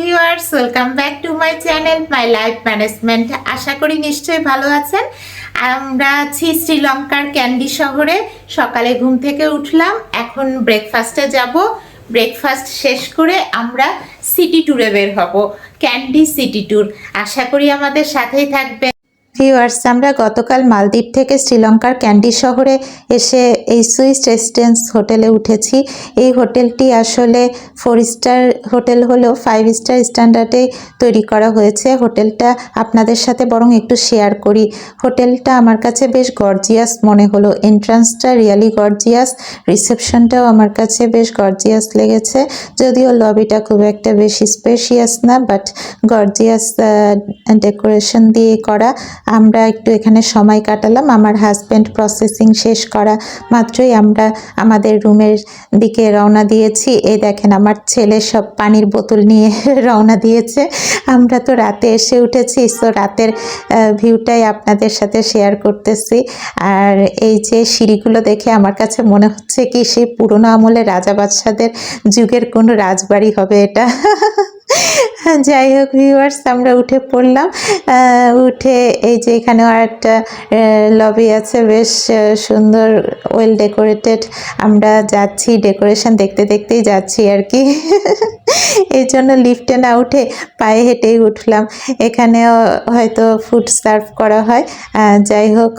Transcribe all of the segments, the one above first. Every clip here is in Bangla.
Viewers, welcome back to my channel, my life management. আশা করি নিশ্চয়ই ভালো আছেন। আমরা আছি শ্রীলঙ্কার ক্যান্ডি শহরে। সকালে ঘুম থেকে উঠলাম, এখন ব্রেকফাস্টে যাব। ব্রেকফাস্ট শেষ করে আমরা সিটি ট্যুরে বের হব, ক্যান্ডি সিটি ট্যুর আশা করি আমাদের সাথেই থাকবে ভিউয়ার্স, আমরা গতকাল মালদ্বীপ থেকে শ্রীলঙ্কার ক্যান্ডি শহরে এসে এই সুইস রেসিডেন্স হোটেলে উঠেছি। এই হোটেলটি আসলে ফোর স্টার হোটেল হলেও ফাইভ স্টার স্ট্যান্ডার্ডে তৈরি করা হয়েছে। হোটেলটা আপনাদের সাথে বরং একটু শেয়ার করি। হোটেলটা আমার কাছে বেশ গর্জিয়াস মনে হলো। এন্ট্রান্সটা রিয়ালি গর্জিয়াস, রিসেপশনটাও আমার কাছে বেশ গর্জিয়াস লেগেছে। যদিও লবিটা খুব একটা বেশি স্পেশিয়াস না, বাট গর্জিয়াস ডেকোরেশন দিয়ে করা। আমরা একটু এখানে সময় কাটালাম। আমার হাজব্যান্ড প্রসেসিং শেষ করা মাত্রই আমরা আমাদের রুমের দিকে রওনা দিয়েছি। এই দেখেন আমার ছেলে সব পানির বোতল নিয়ে রওনা দিয়েছে। আমরা তো রাতে এসে উঠেছি তো রাতের ভিউটাই আপনাদের সাথে শেয়ার করতেছি। আর এই যে সিঁড়িগুলো দেখে আমার কাছে মনে হচ্ছে কি, সেই পুরোনো আমলে রাজা বাদশাদের যুগের কোনো রাজবাড়ি হবে এটা। যাই হোক ভিউয়ার্স আমরা উঠে পড়লাম। উঠে এই যে এখানেও একটা লবি আছে, বেশ সুন্দর ওয়েল ডেকোরেটেড আমরা যাচ্ছি ডেকোরেশন দেখতে দেখতেই যাচ্ছি আর কি। এই জন্য লিফটে না উঠে পায়ে হেঁটেই উঠলাম। এখানেও হয়তো ফুড সার্ভ করা হয়। যাই হোক,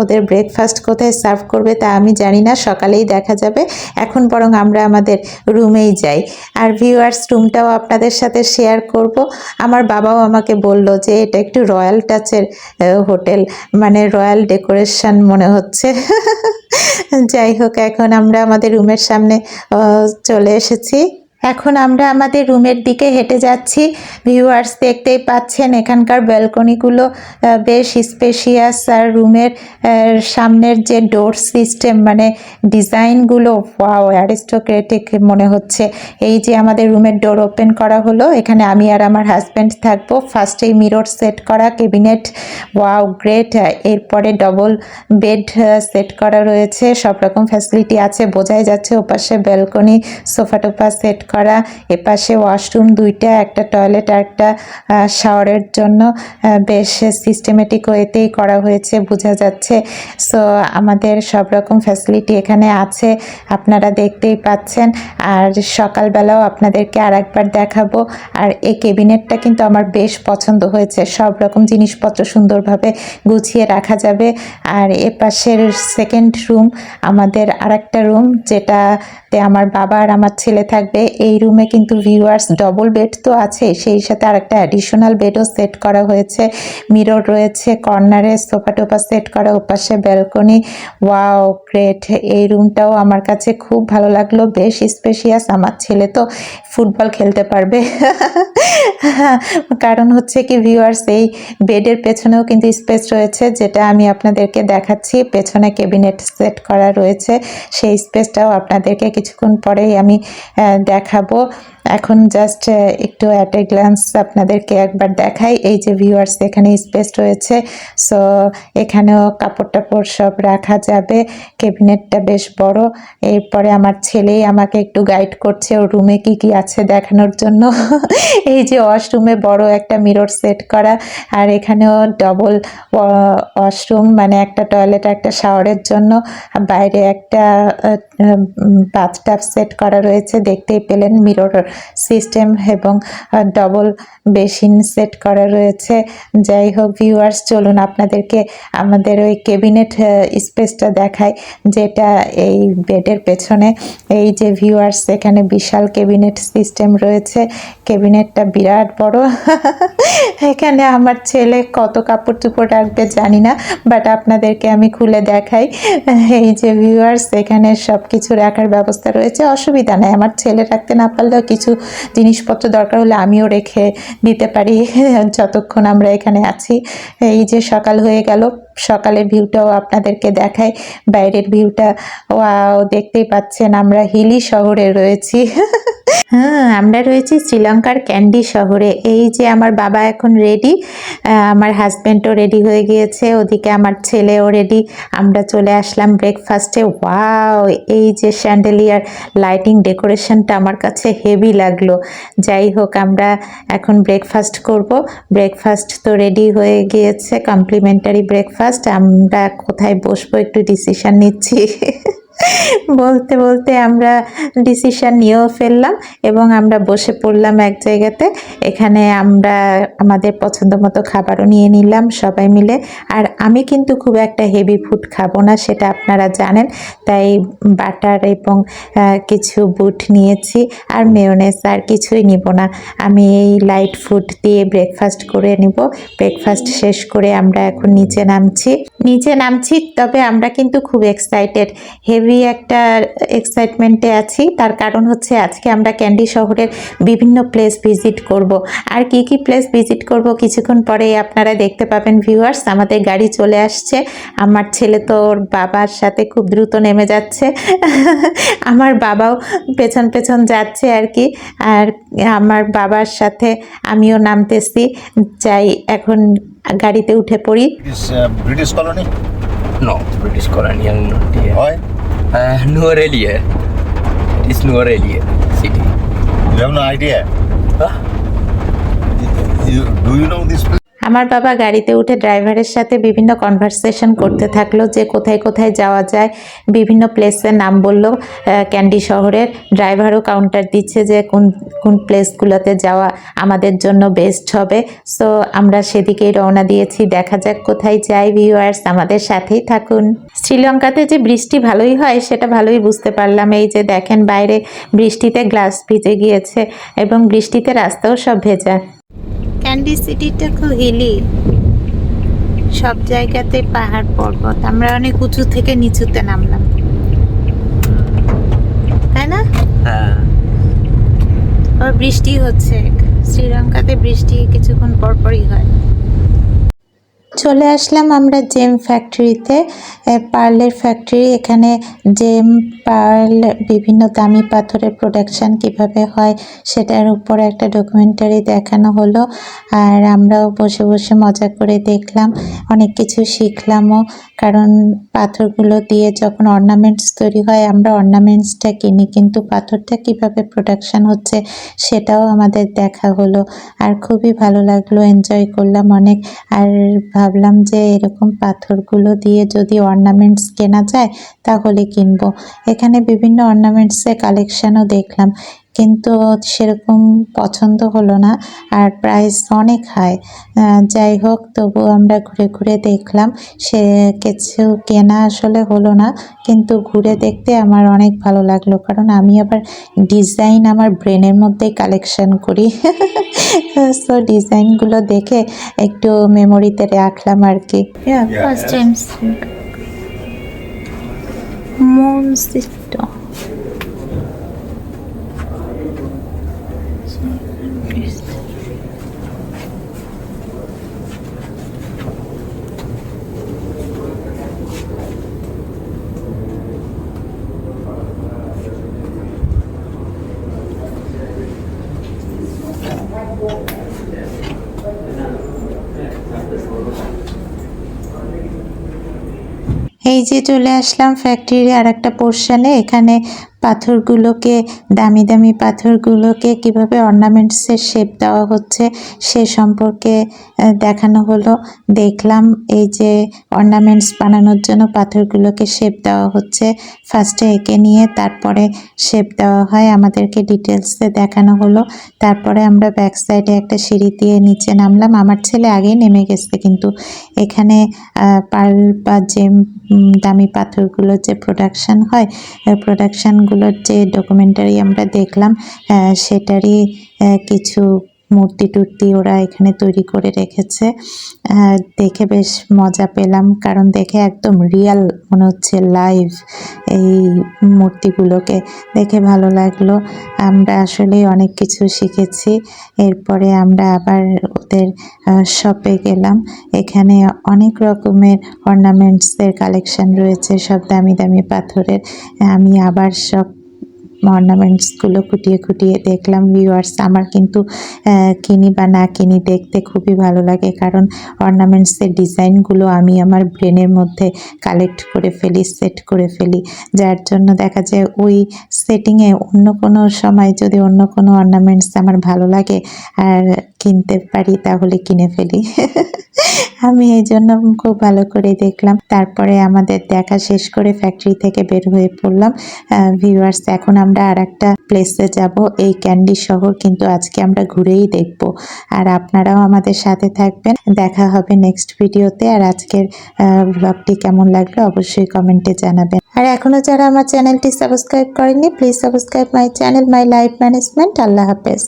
ওদের ব্রেকফাস্ট কোথায় সার্ভ করবে তা আমি জানি না, সকালেই দেখা যাবে। এখন বরং আমরা আমাদের রুমেই যাই। আর ভিউয়ার্স রুমটাও আপনাদের সাথে শেয়ার করব। আমার বাবাও আমাকে বলল যে, এটা একটু রয়্যাল টাচের হোটেল মানে রয়্যাল ডেকোরেশন মনে হচ্ছে। যাই হোক, এখন আমরা আমাদের রুমের সামনে চলে এসেছি। এখন আমরা আমাদের রুমের দিকে হেঁটে যাচ্ছি। ভিউয়ার্স দেখতেই পাচ্ছেন এখানকার ব্যালকনিগুলো বেশ স্পেশিয়াস। আর রুমের সামনের যে ডোর সিস্টেম মানে ডিজাইনগুলো, ওয়াও, অ্যারিস্টোক্রেটিক মনে হচ্ছে। এই যে আমাদের রুমের ডোর ওপেন করা হলো, এখানে আমি আর আমার হাজব্যান্ড থাকব। ফার্স্টেই মিরর সেট করা কেবিনেট ওয়াও, গ্রেট। এরপরে ডবল বেড সেট করা রয়েছে। সব রকম ফ্যাসিলিটি আছে, বোঝাই যাচ্ছে ওপাশে ব্যালকনি সোফা টোফা সেট করা, এপাশে ওয়াশরুম দুইটা, একটা টয়লেট আর একটা শাওয়ারের জন্য বেশ সিস্টেমেটিক ওয়েতেই করা হয়েছে, বোঝা যাচ্ছে। সো আমাদের সব রকম ফ্যাসিলিটি এখানে আছে, আপনারা দেখতেই পাচ্ছেন। আর সকালবেলাও আপনাদেরকে আর একবার দেখাবো। আর এই কেবিনেটটা কিন্তু আমার বেশ পছন্দ হয়েছে। সব রকম জিনিসপত্র সুন্দরভাবে গুছিয়ে রাখা যাবে। আর এ পাশের সেকেন্ড রুম আমাদের আরেকটা রুম যেটাতে আমার বাবা আর আমার ছেলে থাকবে, এই রুমে কিন্তু ভিউয়ার্স ডবল বেড তো আছে। সেই সাথে আরেকটা অ্যাডিশনাল বেডও সেট করা হয়েছে। মিরর রয়েছে কর্নারে সোফা টোফা সেট করা, ওপাশে ব্যালকনি ওয়াও গ্রেট এই রুমটাও আমার কাছে খুব ভালো লাগল। বেশ স্পেশিয়াস আমার ছেলে তো ফুটবল খেলতে পারবে। কারণ হচ্ছে কি ভিউয়ার্স এই বেডের পেছনেও কিন্তু স্পেস রয়েছে, যেটা আমি আপনাদেরকে দেখাচ্ছি। পেছনে কেবিনেট সেট করা রয়েছে। সেই স্পেসটাও আপনাদেরকে কিছুক্ষণ পরেই আমি দেখাবো। এখন জাস্ট একটু অ্যাট এ গ্ল্যান্স আপনাদেরকে একবার দেখাই। এই যে ভিউয়ার্স এখানে স্পেস রয়েছে সো এখানেও কাপড় টাপড় সব রাখা যাবে। কেবিনেটটা বেশ বড়। এরপরে আমার ছেলেই আমাকে একটু গাইড করছে ওর রুমে কি কি আছে দেখানোর জন্য। এই যে ওয়াশরুমে বড় একটা মিরর সেট করা। আর এখানেও ডবল ওয়াশরুম মানে একটা টয়লেট একটা শাওয়ারের জন্য। বাইরে একটা বাথটাব সেট করা রয়েছে, দেখতেই পেলেন মিরর সিস্টেম এবং ডবল বেসিন সেট করা রয়েছে। যাই হোক ভিউয়ার্স চলুন আপনাদেরকে আমাদের ওই কেবিনেট স্পেসটা দেখায় যেটা এই বেডের পেছনে। এই যে ভিউয়ার্স এখানে বিশাল কেবিনেট সিস্টেম রয়েছে। কেবিনেটটা বিরাট বড়। এখানে আমার ছেলে কত কাপড় চোপড় রাখবে জানি না বাট আপনাদেরকে আমি খুলে দেখাই। এই যে ভিউয়ার্স এখানে সব কিছু রাখার ব্যবস্থা রয়েছে, অসুবিধা নেই। আমার ছেলে রাখতে না পারলেও কিছু জিনিসপত্র দরকার হলে আমিও রেখে দিতে পারি, যতক্ষণ আমরা এখানে আছি। এই যে সকাল হয়ে গেল সকালের ভিউটাও আপনাদেরকে দেখাই। বাইরের ভিউটা ওয়াও দেখতেই পাচ্ছেন আমরা হিলি শহরে রয়েছি। হ্যাঁ আমরা রয়েছি শ্রীলঙ্কার ক্যান্ডি শহরে। এই যে আমার বাবা এখন রেডি আমার হাজব্যান্ডও রেডি হয়ে গিয়েছে, ওদিকে আমার ছেলেও রেডি আমরা চলে আসলাম ব্রেকফাস্টে ওয়াও এই যে স্যান্ডেলিয়ার লাইটিং ডেকোরেশনটা আমার কাছে হেভি লাগল। যাই হোক, আমরা এখন ব্রেকফাস্ট করব। ব্রেকফাস্ট তো রেডি হয়ে গিয়েছে কমপ্লিমেন্টারি ব্রেকফাস্ট আমরা কোথায় বসবো একটু ডিসিশন নিচ্ছি। বলতে বলতে আমরা ডিসিশন নিয়েও ফেললাম এবং আমরা বসে পড়লাম এক জায়গাতে। এখানে আমরা আমাদের পছন্দ মতো খাবারও নিয়ে নিলাম সবাই মিলে। আর আমি কিন্তু খুব একটা হেভি ফুড খাব না, সেটা আপনারা জানেন। তাই বাটার এবং কিছু বুট নিয়েছি আর মেয়োনেজ আর কিছুই নিব না। আমি এই লাইট ফুড দিয়ে ব্রেকফাস্ট করে নিব। ব্রেকফাস্ট শেষ করে আমরা এখন নিচে নামছি। নিচে নামছি, তবে আমরা কিন্তু খুব এক্সাইটেড হেভি একটা এক্সাইটমেন্টে আছি। তার কারণ হচ্ছে আজকে আমরা ক্যান্ডি শহরের বিভিন্ন প্লেস ভিজিট করব। আর কি কি প্লেস ভিজিট করব কিছুক্ষণ পরে আপনারা দেখতে পাবেন ভিউয়ার্স আমাদের গাড়ি চলে আসছে। আমার ছেলে তো ওর বাবার সাথে খুব দ্রুত নেমে যাচ্ছে। আমার বাবাও পেছন পেছন যাচ্ছে আর কি। আর আমার বাবার সাথে আমিও নামতেছি। যাই এখন গাড়িতে উঠে পড়ি। Is uh, British colony? No, British colonial not here. Why? Uh, Nuarelia. It is Nuarelia city. You have no idea. Huh? You, do you know this place? আমার বাবা গাড়িতে উঠে ড্রাইভারের সাথে বিভিন্ন কনভারসেশন করতে থাকল যে কোথায় কোথায় যাওয়া যায়, বিভিন্ন প্লেসের নাম বলল ক্যান্ডি শহরের। ড্রাইভারও কাউন্টার দিচ্ছে যে কোন কোন প্লেসগুলোতে যাওয়া আমাদের জন্য বেস্ট হবে। সো আমরা সেদিকেই রওনা দিয়েছি। দেখা যাক কোথায় যাই ভিউয়ার্স আমাদের সাথেই থাকুন। শ্রীলঙ্কাতে যে বৃষ্টি ভালোই হয়, সেটা ভালোই বুঝতে পারলাম। এই যে দেখেন বাইরে বৃষ্টিতে গ্লাস ভিজে গিয়েছে এবং বৃষ্টিতে রাস্তাও সব ভেজা। ক্যান্ডি সিটিটা খুব হিলি সব জায়গাতে পাহাড় পর্বত। আমরা অনেক উঁচু থেকে নিচুতে নামলাম। তাই না? Uh, বৃষ্টি হচ্ছে। শ্রীলঙ্কাতে বৃষ্টি কিছুক্ষণ পরপরই হয়। চলে আসলাম আমরা জেম ফ্যাক্টরিতে। পার্লের ফ্যাক্টরি, এখানে জেম, পার্ল, বিভিন্ন দামি পাথরের প্রোডাকশান কীভাবে হয় সেটার উপর একটা ডকুমেন্টারি দেখানো হলো। আর আমরাও বসে বসে মজা করে দেখলাম, অনেক কিছু শিখলামও। কারণ পাথরগুলো দিয়ে যখন অর্নামেন্টস তৈরি হয়, আমরা অর্নামেন্টসটা কিনি, কিন্তু পাথরটা কীভাবে প্রোডাকশান হচ্ছে সেটাও আমাদের দেখা হলো। আর খুবই ভালো লাগল এনজয় করলাম অনেক। আর ভাবলাম যে এরকম পাথরগুলো দিয়ে যদি অর্নামেন্টস কেনা যায়, তাহলে কিনবো। এখানে বিভিন্ন অর্নামেন্টসের কালেকশানও দেখলাম। কিন্তু সেরকম পছন্দ হলো না আর প্রাইস অনেক হাই যাই হোক তবু আমরা ঘুরে ঘুরে দেখলাম। সে কিছু কেনা আসলে হলো না কিন্তু ঘুরে দেখতে আমার অনেক ভালো লাগল। কারণ আমি আবার ডিজাইন আমার ব্রেনের মধ্যেই কালেকশন করি। সো ডিজাইনগুলো দেখে একটু মেমোরিতে রাখলাম আর কি। ফার্স্ট টাইম মুন সিস্টেম এই যে চলে আসলাম ফ্যাক্টরির আর একটা পোর্শনে এখানে পাথরগুলোকে দামি দামি পাথরগুলোকে কীভাবে অর্নামেন্টসের শেপ দেওয়া হচ্ছে সে সম্পর্কে দেখানো হলো। দেখলাম এই যে অর্নামেন্টস বানানোর জন্য পাথরগুলোকে শেপ দেওয়া হচ্ছে। ফার্স্টে এঁকে নিয়ে তারপরে শেপ দেওয়া হয় আমাদেরকে ডিটেলসে দেখানো হলো। তারপরে আমরা ব্যাক সাইডে একটা সিঁড়ি দিয়ে নিচে নামলাম। আমার ছেলে আগেই নেমে গেছে কিন্তু এখানে পার্ল বা উম, দামি পাথরগুলোর যে প্রোডাকশান হয় প্রোডাকশানগুলোর যে ডকুমেন্টারি আমরা দেখলাম সেটারই কিছু মূর্তি টুর্তি ওরা এখানে তৈরি করে রেখেছে। দেখে বেশ মজা পেলাম, কারণ দেখে একদম রিয়াল মনে হচ্ছে লাইভ এই মূর্তিগুলোকে। দেখে ভালো লাগল। আমরা আসলে অনেক কিছু শিখেছি। এরপরে আমরা আবার ওদের শপে গেলাম। এখানে অনেক রকমের অর্নামেন্টসের কালেকশন রয়েছে, সব দামি দামি পাথরের। আমি আবার সব অর্নামেন্টসগুলো খুঁটিয়ে খুঁটিয়ে দেখলাম ভিউয়ার্স আমার কিন্তু কিনি বা না কিনি দেখতে খুবই ভালো লাগে। কারণ অর্নামেন্টসের ডিজাইনগুলো আমি আমার ব্রেনের মধ্যে কালেক্ট করে ফেলি সেট করে ফেলি। যার জন্য দেখা যায় ওই সেটিংয়ে অন্য কোনো সময় যদি অন্য কোনো অর্নামেন্টস আমার ভালো লাগে, আর কিনতে পারি, তাহলে কিনে ফেলি। আমি এই জন্য খুব ভালো করে দেখলাম। তারপরে আমাদের দেখা শেষ করে ফ্যাক্টরি থেকে বের হয়ে পড়লাম। ভিউয়ার্স এখন আমরা আর একটা প্লেসে যাব। এই ক্যান্ডি শহর কিন্তু আজকে আমরা ঘুরেই দেখব। আর আপনারাও আমাদের সাথে থাকবেন। দেখা হবে নেক্সট ভিডিওতে আর আজকের ব্লগটি কেমন লাগল অবশ্যই কমেন্টে জানাবেন। আর এখনও যারা আমার চ্যানেলটি সাবস্ক্রাইব করেনি please subscribe my channel my life management আল্লাহ হাফেজ।